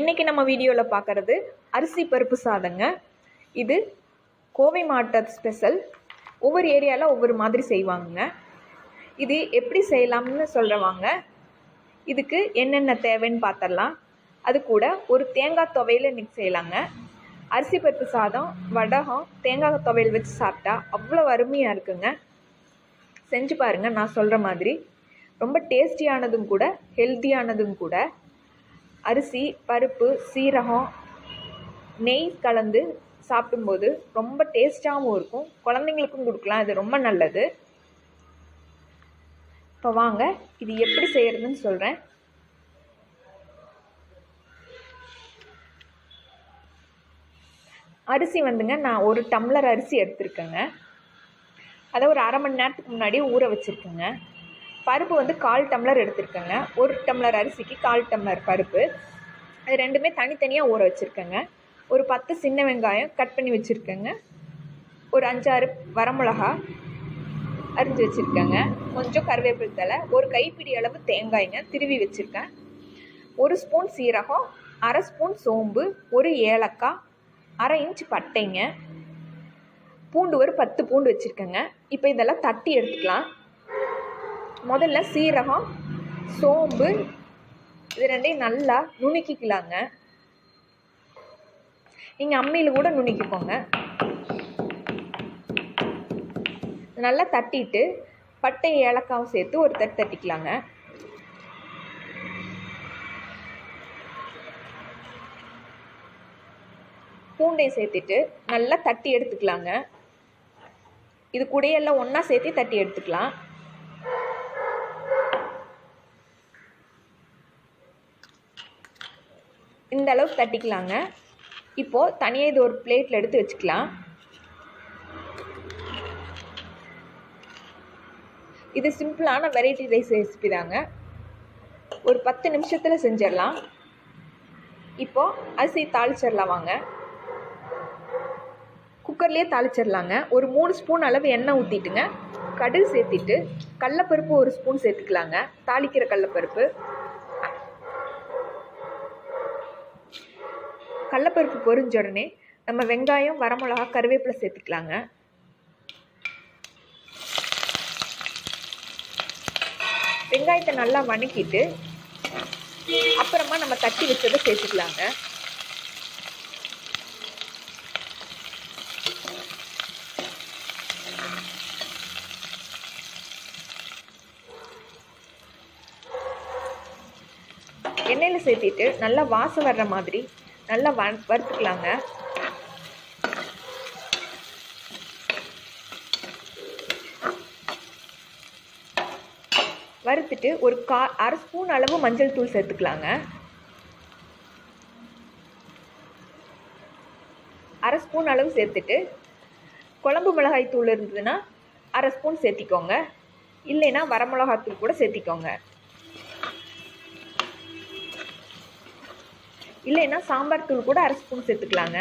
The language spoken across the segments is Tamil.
இன்றைக்கி நம்ம வீடியோவில் பார்க்குறது அரிசி பருப்பு சாதங்க. இது கோவை மாவட்ட ஸ்பெஷல் ஒவ்வொரு ஏரியாவில் ஒவ்வொரு மாதிரி செய்வாங்க இது எப்படி செய்யலாம்னு சொல்கிறவாங்க இதுக்கு என்னென்ன தேவைன்னு பார்த்துடலாம் அது கூட ஒரு தேங்காய் துவையில் இன்றைக்கி செய்யலாங்க. அரிசி பருப்பு சாதம் வடகம் தேங்காய் துவையல் வச்சு சாப்பிட்டா அவ்வளோ அருமையாக இருக்குங்க. செஞ்சு பாருங்கள் நான் சொல்கிற மாதிரி. ரொம்ப டேஸ்டியானதும் கூட ஹெல்த்தியானதும் கூட. அரிசி பருப்பு சீரகம் நெய் கலந்து சாப்பிடும்போது ரொம்ப டேஸ்ட்டாகவும் இருக்கும். குழந்தைங்களுக்கும் கொடுக்கலாம். இது ரொம்ப நல்லது. இப்போ வாங்க. இது எப்படி செய்கிறதுன்னு சொல்கிறேன் அரிசி வந்துங்க நான் ஒரு டம்ளர் அரிசி எடுத்திருக்கேங்க. அதை ஒரு அரை மணி நேரத்துக்கு முன்னாடி ஊற வச்சுருக்கேங்க. பருப்பு வந்து கால் டம்ளர் எடுத்திருக்கேங்க. ஒரு டம்ளர் அரிசிக்கு கால் டம்ளர் பருப்பு. அது ரெண்டுமே தனித்தனியாக ஊற வச்சுருக்கேங்க. ஒரு பத்து சின்ன வெங்காயம் கட் பண்ணி வச்சுருக்கேங்க. ஒரு அஞ்சாறு வரமிளகா அரிஞ்சு வச்சுருக்கேங்க. கொஞ்சம் கருவேப்பிலை தலை ஒரு கைப்பிடி அளவு தேங்காய்ங்க திருவி வச்சுருக்கேன். ஒரு ஸ்பூன் சீரகம் அரை ஸ்பூன் சோம்பு ஒரு ஏலக்காய் அரை இன்ச் பட்டைங்க. பூண்டு ஒரு பத்து பூண்டு வச்சுருக்கேங்க. இப்போ இதெல்லாம் தட்டி எடுத்துக்கலாம். முதல்ல சீரகம் சோம்பு இது ரெண்டையும் நல்லா நுணுக்கிக்கலாங்க. நீங்கள் அம்மியில் கூட நுணுக்கிக்கோங்க. நல்லா தட்டிட்டு பட்டை ஏலக்காவும் சேர்த்து ஒரு தட்டு தட்டிக்கலாங்க. பூண்டை சேர்த்துட்டு நல்லா தட்டி எடுத்துக்கலாங்க. இது கூடையெல்லாம் ஒன்றா சேர்த்து தட்டி எடுத்துக்கலாம். இந்த அளவுக்கு தட்டிக்கலாங்க. இப்போது தனியாக இது ஒரு பிளேட்டில் எடுத்து வச்சுக்கலாம். இது சிம்பிளான வெரைட்டி ரைஸ் ரெசிபி தாங்க. ஒரு பத்து நிமிஷத்தில் செஞ்சிடலாம். இப்போது அரிசி தாளிச்சிடலாம் வாங்க. குக்கர்லேயே தாளிச்சிடலாங்க. ஒரு மூணு ஸ்பூன் அளவு எண்ணெய் ஊற்றிட்டுங்க கடுகு சேர்த்திட்டு கடலப்பருப்பு ஒரு ஸ்பூன் சேர்த்துக்கலாங்க. தாளிக்கிற கடலப்பருப்பு. கடலப்பருப்பு பொரிஞ்ச உடனே நம்ம வெங்காயம் வரமிளகா கருவேப்பிலை சேர்த்துக்கலாங்க. வெங்காயத்தை நல்லா வணக்கிட்டு அப்புறமா நம்ம தட்டி வச்சதை சேர்த்துக்கலாங்க. எண்ணெயில் சேர்த்திட்டு நல்லா வாசம் வர்ற மாதிரி நல்லா வ வறுத்துக்கலாங்க. வறுத்துட்டு ஒரு கா அரை ஸ்பூன் அளவு மஞ்சள் தூள் சேர்த்துக்கலாங்க. அரை ஸ்பூன் அளவு சேர்த்துட்டு குழம்பு மிளகாய் தூள் இருந்ததுன்னா அரை ஸ்பூன் சேர்த்திக்கோங்க. இல்லைன்னா வரமிளகாத்தூள் கூட சேர்த்திக்கோங்க. இல்லைன்னா சாம்பார் தூள் கூட அரை ஸ்பூன் சேர்த்துக்கலாங்க.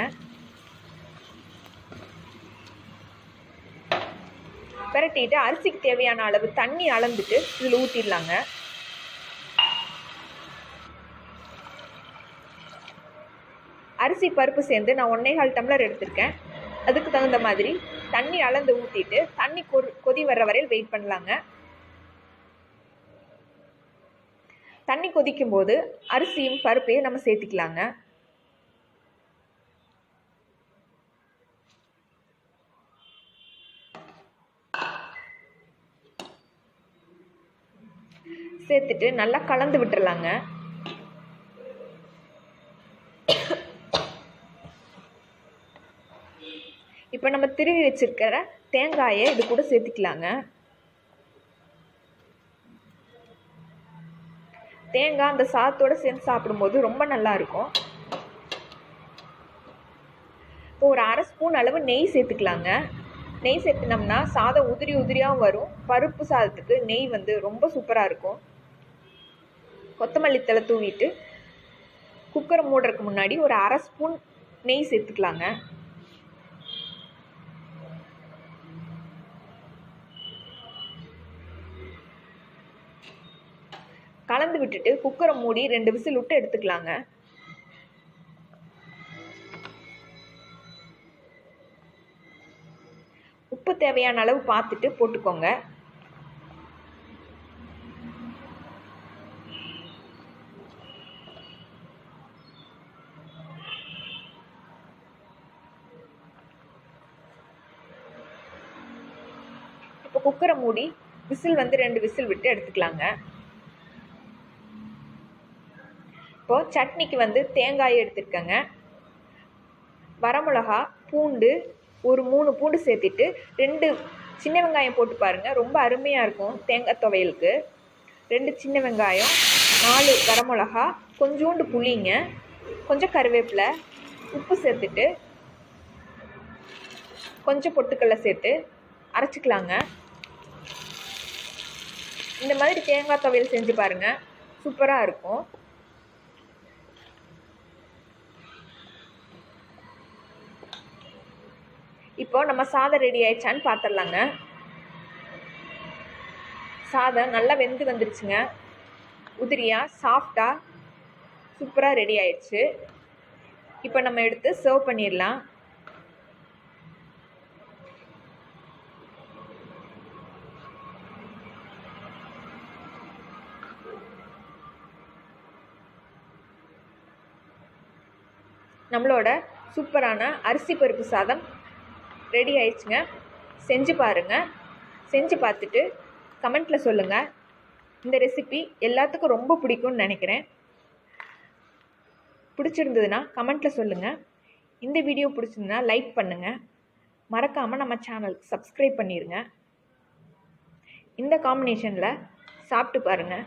பிரட்டிட்டு அரிசிக்கு தேவையான அளவு தண்ணி அளந்துட்டு இதில் ஊற்றிடலாங்க அரிசி பருப்பு சேர்ந்து நான் ஒன்னே கால் டம்ளர் எடுத்திருக்கேன். அதுக்கு தகுந்த மாதிரி தண்ணி அளந்து ஊற்றிட்டு தண்ணி கொ கொதி வர்ற வரையில் வெயிட் பண்ணலாங்க. தண்ணி கொதிக்கும் போது அரிசியும் பருப்பையும் நம்ம சேர்த்துக்கலாங்க. சேர்த்துட்டு நல்லா கலந்து விட்டுறலாங்க. இப்போ நம்ம திருவி வச்சிருக்கிற தேங்காயை இது கூட சேர்த்துக்கலாங்க. தேங்காய் அந்த சாத்தோடு சேர்ந்து சாப்பிடும்போது ரொம்ப நல்லா இருக்கும். இப்போ ஒரு அரை ஸ்பூன் அளவு நெய் சேர்த்துக்கலாங்க. நெய் சேர்த்துனோம்னா சாதம் உதிரி உதிரியாகவும் வரும். பருப்பு சாதத்துக்கு நெய் வந்து ரொம்ப சூப்பராக இருக்கும். கொத்தமல்லி தலை தூவிட்டு குக்கரை மூடுறதுக்கு முன்னாடி ஒரு அரை ஸ்பூன் நெய் சேர்த்துக்கலாங்க. கலந்து விட்டுட்டு குக்கரை மூடி ரெண்டு விசில் விட்டு எடுத்துக்கலாங்க. உப்பு தேவையான அளவு பார்த்துட்டு போட்டுக்கோங்க. இப்போ குக்கரை மூடி விசில் வந்து ரெண்டு விசில் விட்டு எடுத்துக்கலாங்க. இப்போது சட்னிக்கு வந்து தேங்காய் எடுத்துருக்கேங்க. வரமிளகா பூண்டு ஒரு மூணு பூண்டு சேர்த்துட்டு ரெண்டு சின்ன வெங்காயம் போட்டு பாருங்கள் ரொம்ப அருமையாக இருக்கும் தேங்காய் துவையலுக்கு. ரெண்டு சின்ன வெங்காயம் நாலு வரமிளகா கொஞ்சோண்டு புளிங்க கொஞ்சம் கருவேப்பிலை உப்பு சேர்த்துட்டு கொஞ்சம் பொட்டுக்கடலை சேர்த்து அரைச்சிக்கலாங்க. இந்த மாதிரி தேங்காய் துவையல் செஞ்சு பாருங்கள் சூப்பராக இருக்கும். இப்போ நம்ம சாதம் ரெடி ஆயிடுச்சான்னு பார்த்துடலாங்க சாதம் நல்லா வெந்து வந்துருச்சுங்க. உதிரியாக சாஃப்டாக சூப்பராக ரெடி ஆயிடுச்சு. இப்போ நம்ம எடுத்து சர்வ் பண்ணிடலாம். நம்மளோட சூப்பரான அரிசி பருப்பு சாதம் ரெடி ஆயிடுச்சுங்க. செஞ்சு பாருங்கள் செஞ்சு பார்த்துட்டு கமெண்ட்டில் சொல்லுங்கள் இந்த ரெசிபி எல்லாத்துக்கும் ரொம்ப பிடிக்கும்னு நினைக்கிறேன். பிடிச்சிருந்ததுன்னா கமெண்ட்டில் சொல்லுங்கள் இந்த வீடியோ பிடிச்சிருந்தா லைக் பண்ணுங்கள் மறக்காமல் நம்ம சேனலுக்கு சப்ஸ்கிரைப் பண்ணிடுங்க இந்த காம்பினேஷனில் சாப்பிட்டு பாருங்கள்